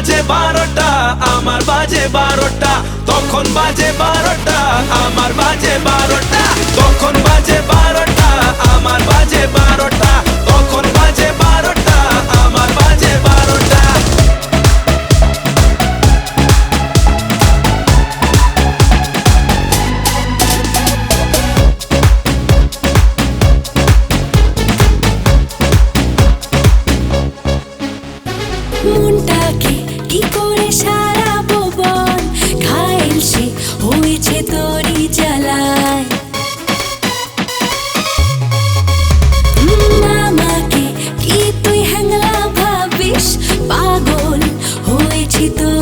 বাজে বারোটা, আমার বাজে বারোটা, তখন বাজে বারোটা, আমার বাজে বারোটা, তখন বাজে বারোটা, আমার বাজে বারোটা, তখন বাজে বারোটা, আমার বাজে বারোটা। মনটাকে কি করে সারাবো বল ঘায়েল সে হয়েছে তোরই মামাকে কি তুই হ্যাংলা ভাবিস? পাগল হয়েছি তোরই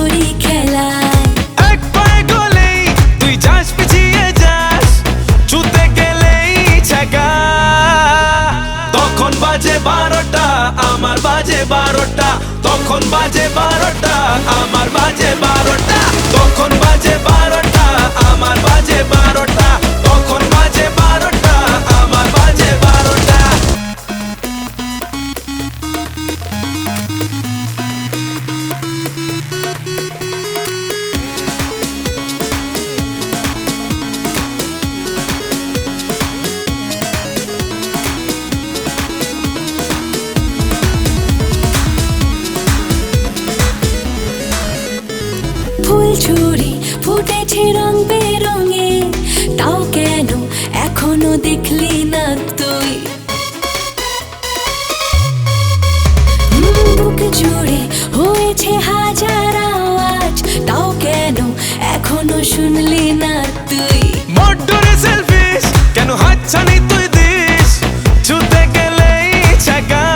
আমার বাজে বারোটা তখন বাজে বারোটা আমার বাজে বারোটা তখন ফুল ছুরি ফুটেছে রং বেরঙে। তাও কেন এখনও দেখলি না তুই? বুক জুড়ে হয়েছে হাজার আওয়াজ। তাও কেন এখনও শুনলি না তুই? সেলফিশ কেন হাতছানি তুই দিস? ছুতে গেলেই ছ্যাঁকা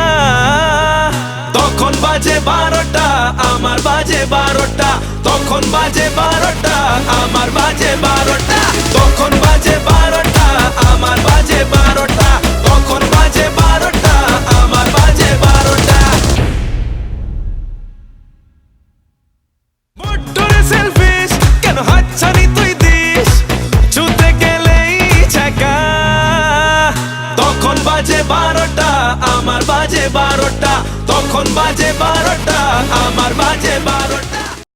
তখন বাজে বারোটা, আমার বাজে বারোটা তখন বাজে বারোটা, আমার বাজে বারোটা। তখন বাজে বারোটা, আমার বাজে বারোটা। তখন বাজে বারোটা, আমার বাজে বারোটা। কেন হাতছানি তুই দিস? ছুতে গেলেই ছ্যাঁকা তখন বাজে বারোটা, আমার বাজে বারোটা। তখন বাজে বারোটা, আমার বাজে বারোটা।